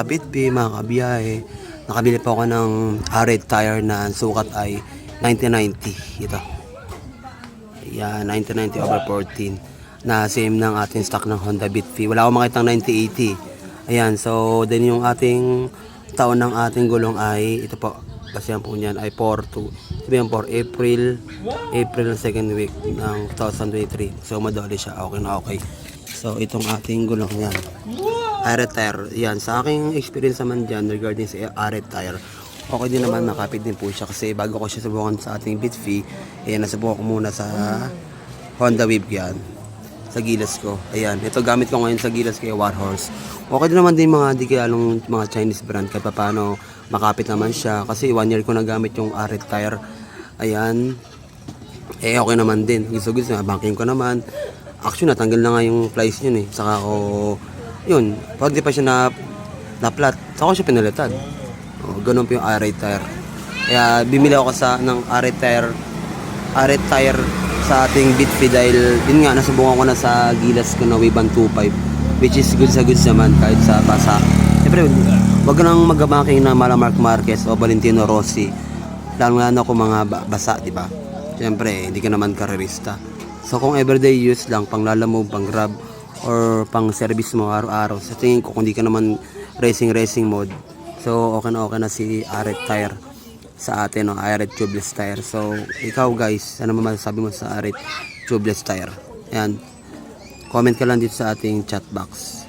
kabitbi, mga kabiyahe. Nakabili po ako ng Arid tire na sukat ay 1990. Ito. Yan, 1990 over 14 na same ng ating stock ng Honda Beat V. Wala akong makitang 9080. Ayan, so then yung ating taon ng ating gulong ay ito po. Kasi yan po niyan ay 4 to sabihin po, April April ng second week ng 2023. So madali siya. Okay na okay. So itong ating gulong yan. Aret tire. Yan, sa aking experience naman dyan regarding sa Aret tire, okay din naman, nakapit din po siya kasi bago ko siya subukan sa ating Bitfy, eh, nasubukan ko muna sa Honda Wave yan sa gilas ko. Ayan, ito gamit ko ngayon sa gilas kay Warhorse. Okay din naman din mga di kayalong mga Chinese brand kahit pa paano makapit naman siya kasi one year ko na gamit yung Aret tire. Ayan, eh okay naman din. Gusto gusto na banking ko naman. Actually natanggal na nga yung flies yun eh. Saka ako yun, pag di pa siya na na flat, saka ko siya pinalitan. Oh, ganun po yung R8 tire. Kaya bimili ako sa ng R8 tire R8 tire sa ating Bitfy dahil yun nga nasubukan ko na sa gilas ko na Waban 25 which is good sa goods naman kahit sa basa. Siyempre, wag ka nang magamaking na Mala Mark Marquez o Valentino Rossi. Lalo na ako mga ba- basa, di ba? Siyempre, hindi ka naman karerista. So kung everyday use lang, pang lalamove, pang grab, or pang service mo araw-araw, sa tingin ko kung di ka naman racing-racing mode, so okay na okay na si Aret Tire sa atin, no? Aret Tubeless Tire. So, ikaw guys, ano naman masasabi mo sa Aret Tubeless Tire? Ayan, comment ka lang dito sa ating chat box.